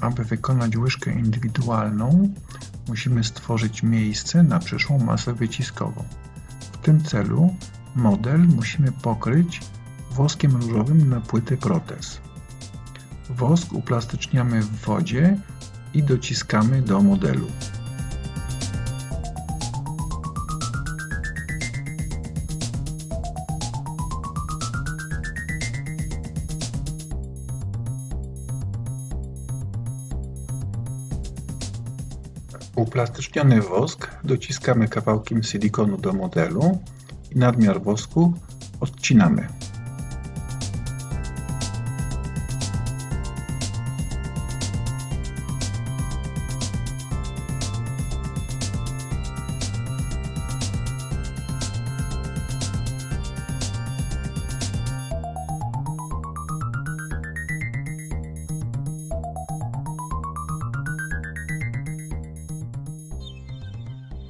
Aby wykonać łyżkę indywidualną, musimy stworzyć miejsce na przyszłą masę wyciskową. W tym celu model musimy pokryć woskiem różowym na płyty protez. Wosk uplastyczniamy w wodzie i dociskamy do modelu. Uplastyczniony wosk dociskamy kawałkiem silikonu do modelu i nadmiar wosku odcinamy.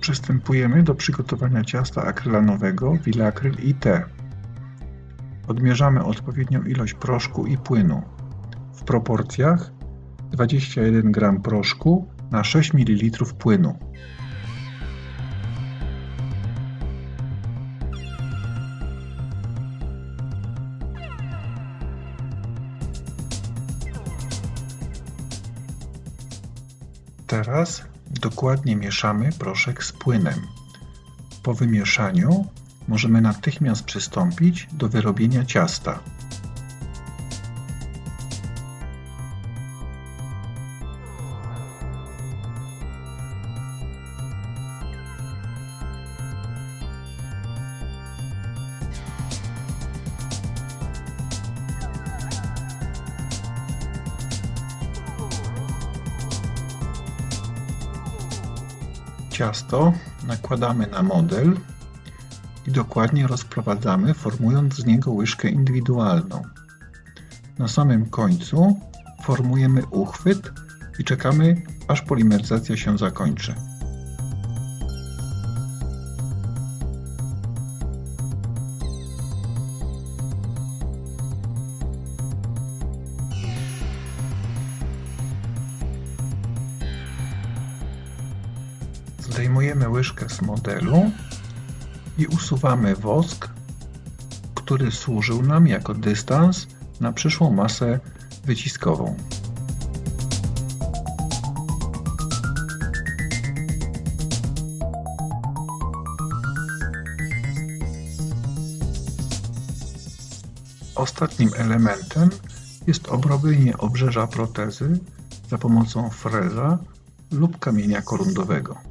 Przystępujemy do przygotowania ciasta akrylanowego Vilacryl IT. Odmierzamy odpowiednią ilość proszku i płynu w proporcjach 21 g proszku na 6 ml płynu. Teraz dokładnie mieszamy proszek z płynem. Po wymieszaniu możemy natychmiast przystąpić do wyrobienia ciasta. Ciasto nakładamy na model i dokładnie rozprowadzamy, formując z niego łyżkę indywidualną. Na samym końcu formujemy uchwyt i czekamy, aż polimeryzacja się zakończy. Zdejmujemy łyżkę z modelu i usuwamy wosk, który służył nam jako dystans na przyszłą masę wyciskową. Ostatnim elementem jest obrobienie obrzeża protezy za pomocą freza lub kamienia korundowego.